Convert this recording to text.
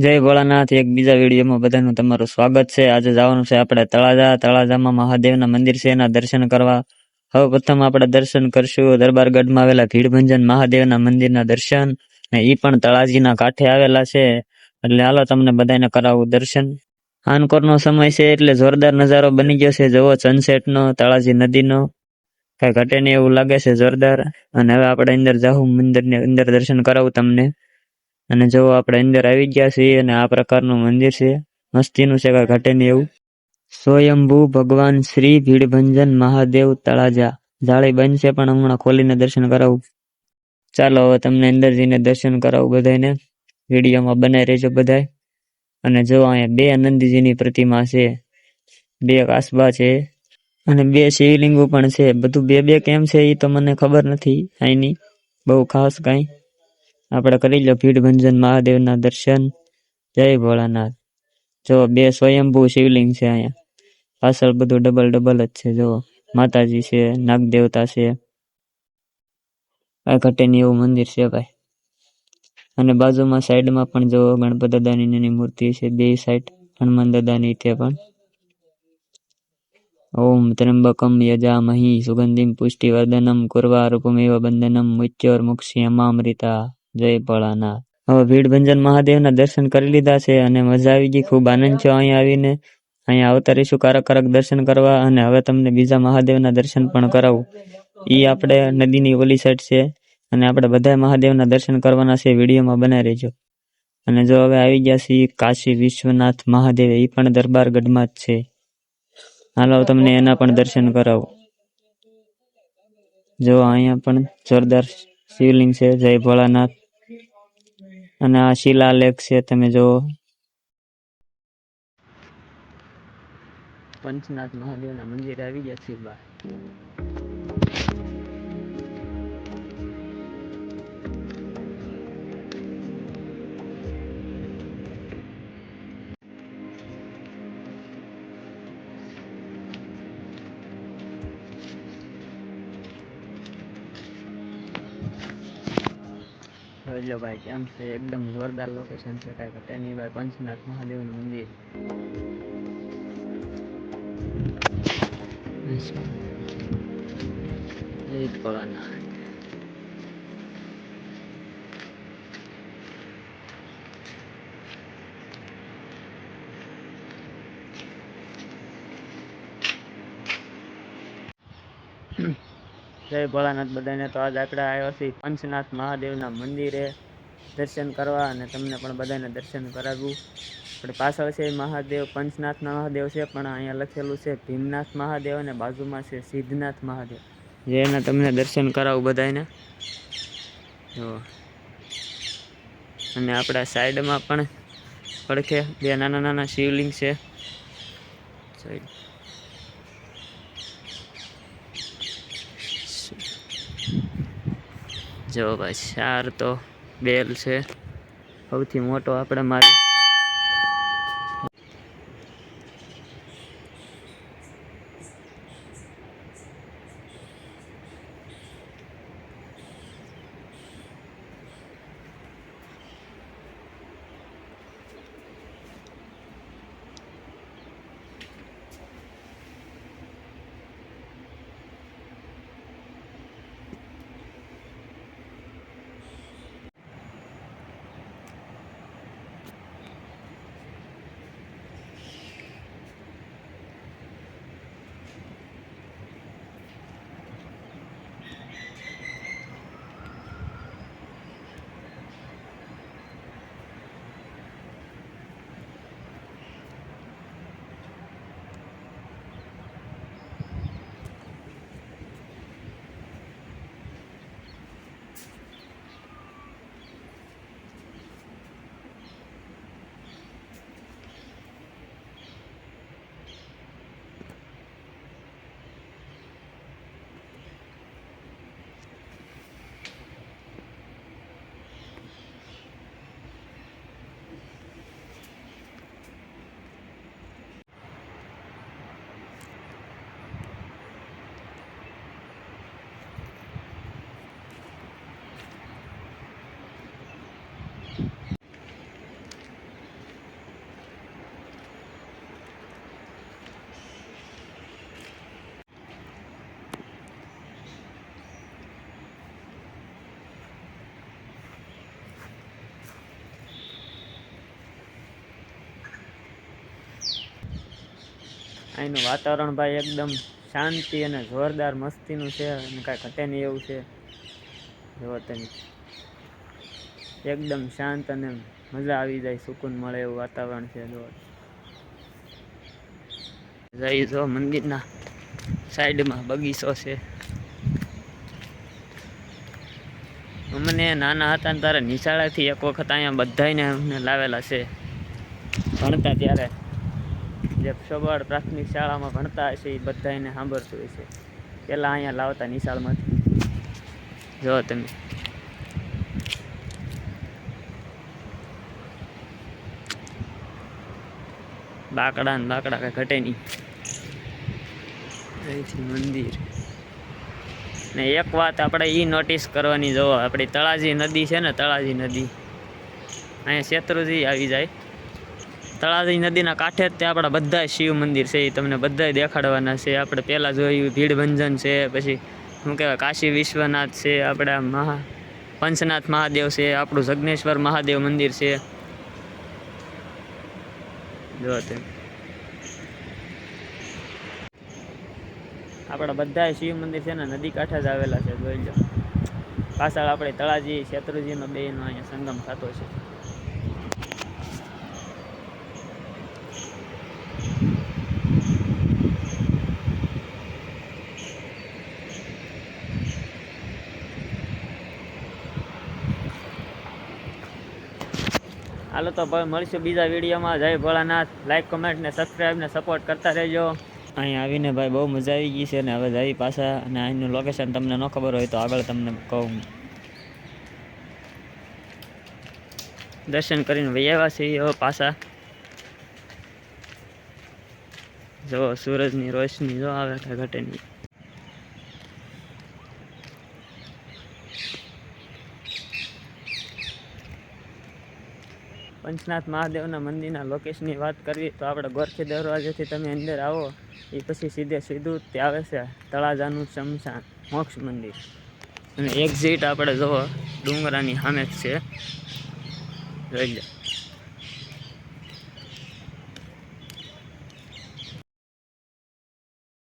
જય ભોળાનાથ, એક બીજા વિડીયોમાં બધાનું તમારું સ્વાગત છે. આજે જવાનું છે આપણે તળાજા. તળાજામાં મહાદેવના મંદિર છે. એના દર્શન કરવા હવે પ્રથમ આપણે દર્શન કરશું. દરબારગઢમાં આવેલા ભીડભંજન મહાદેવના મંદિરના દર્શન ને એ પણ તળાજીના કાંઠે આવેલા છે. એટલે હાલો તમને બધાને કરાવું દર્શન. આનકોરનો સમય છે એટલે જોરદાર નજારો બની ગયો છે. જવો સનસેટનો તળાજી નદીનો. કઈ ઘટે નહીં એવું લાગે છે જોરદાર. અને હવે આપણે અંદર જાહું મંદિરની અંદર દર્શન કરાવું તમને. અને જો આપણે અંદર આવી ગયા છીએ અને આ પ્રકારનું મંદિર છે, મસ્તીનું છે કે ઘટે નહીં એવું. સ્વયંભુ ભગવાન શ્રી ભીડભંજન મહાદેવ તળાજા. જાળી બંધ પણ હમણાં ખોલીને દર્શન કરાવું. ચાલો હવે તમને અંદર જઈને દર્શન કરાવું બધાને વિડીયોમાં બનાવી રહેજો બધાય. અને જો અહીંયા બે આનંદજીની પ્રતિમા છે, બે કાસબા છે, અને બે શિવલિંગો પણ છે. બધું બે બે કેમ છે એ તો મને ખબર નથી અહીંની. બહુ ખાસ કાંઈ. આપણે કરી લો ભીડભંજન મહાદેવના દર્શન. જય ભોળાનાથ. જો બે સ્વયંભૂ શિવલિંગ છે અહીંયા. પાછળ બધું ડબલ ડબલ જ છે. જો માતાજી છે નાગ દેવતા છે. આ ઘટેની એવું મંદિર છે ભાઈ. અને બાજુમાં સાઈડમાં પણ જો ગણપત દાદાની નાની મૂર્તિ છે, બે સાઈડ હનુમાન દાદાની તે પણ. ઓમ ત્ર્યંબકમ યજામહી સુગંધિમ પુષ્ટિવર્ધનમ કુર્વારૂપમેવ બંધનમ મૃત્યોર્મુક્ષ્યમામૃતા જય ભોળાનાથ હવે ભીડભંજન મહાદેવના દર્શન કરી લીધા છે અને મજા આવી ગઈ. ખૂબ આનંદ છે અહીંયા આવીને. અહીંયા આવતા રહીશું કારક કારક દર્શન કરવા અને હવે તમને બીજા મહાદેવના દર્શન પણ કરાવું. એ આપણે નદીની ઓલી સાઈડ છે અને આપણે બધા મહાદેવના દર્શન કરવાના છે. વિડીયોમાં બનાવી રહેજો. અને જો હવે આવી ગયા છે કાશી વિશ્વનાથ મહાદેવ એ પણ દરબારગઢમાં જ છે. હાલો તમને એના પણ દર્શન કરાવું. જો અહીંયા પણ જોરદાર શિવલિંગ છે જય ભોળાનાથ અને આ શિલાલેખ છે તમે જો પંચનાથ મહાદેવના મંદિરે આવી ગયા છે બા જોઈ ભાઈ, કેમ છે? એકદમ જોરદાર લોકેશન છે કાંઈ ઘટે નહીં ભાઈ. પંચનાથ મહાદેવનું મંદિર. જય ભોળાનાથ જય ભોળાનાથ બધાને તો આજ આપણે આવ્યો છીએ પંચનાથ મહાદેવના મંદિરે દર્શન કરવા અને તમને પણ બધાને દર્શન કરાવ્યું આપણે પાછળ છે મહાદેવ પંચનાથના મહાદેવ છે, પણ અહીંયા લખેલું છે ભીમનાથ મહાદેવ અને બાજુમાં છે સિદ્ધનાથ મહાદેવ. જેના તમને દર્શન કરાવું બધાને જો. અને આપણા સાઈડમાં પણ પડખે બે નાના નાના શિવલિંગ છે. સાઈડ. જો ભાઈ ચાર તો બેલ છે. સૌથી મોટો આપણે મારી અહીંનું વાતાવરણ ભાઈ એકદમ શાંતિ અને જોરદાર મસ્તીનું છે અને કાંઈ ઘટે નહીં એવું છે. જો તમે. એકદમ શાંત અને મજા આવી જાય, સુકૂન મળે એવું વાતાવરણ છે જો જઈ જો મંદિરના સાઈડમાં બગીચો છે. અમને નાના હતા ને તારે નિશાળાથી એક વખત અહીંયા બધાને અમને લાવેલા છે. ભણતા ત્યારે. જે સોબાડ પ્રાથમિક શાળામાં ભણતા હશે એ બધાને સાંભળતું હોય છે પહેલાં અહીંયા લાવતા નિશાળમાંથી. જો તમે. બાકડા ને બાકડા કઈ ઘટે નહીં. અહીંથી મંદિર. ને એક વાત આપણે એ નોટિસ કરવાની, જો આપણી તળાજી નદી છે ને, તળાજી નદી. અહીંયા શેત્રુજી આવી જાય. તળાજી નદીના કાંઠે જ તે આપણા બધા શિવ મંદિર છે એ તમને બધાય દેખાડવાના છે. આપણે પહેલાં જોયું, ભીડભંજન છે, પછી શું કહેવાય, કાશી વિશ્વનાથ છે, આપણા મહા પંચનાથ મહાદેવ છે, આપણું જગ્નેશ્વર મહાદેવ મંદિર છે. જો આપણા બધા શિવ મંદિર છે ને, નદી કાંઠે જ આવેલા છે, જોઈ લો. પાછળ આપણે તળાજી, શેત્રુજીનો બેનો અહીંયા સંગમ થતો છે. હાલો તો ભાઈ મળીશું બીજા વિડીયોમાં. જય ભોળાનાથ. લાઈક કમેન્ટ ને સબસ્ક્રાઈબ ને સપોર્ટ કરતા રહેજો. અહીં આવીને ભાઈ બહુ મજા આવી ગઈ છે ને હવે જઈ પાછા અને અહીંનું લોકેશન તમને ન ખબર હોય તો આગળ તમને કહું. દર્શન કરીને ભાઈ આવ્યા છીએ હવે પાછા. જો, સૂરજની રોશની જો આવે કે ઘટે પંચનાથ મહાદેવના મંદિરના લોકેશનની વાત કરવી તો આપણે ગોરખી દરવાજેથી તમે અંદર આવો, એ પછી સીધે સીધું ત્યાં આવે છે તળાજાનું શમશાન, મોક્ષ મંદિર. અને એક્ઝિટ આપણે જુઓ, ડુંગરાની સામે જ છે. જોઈ લો.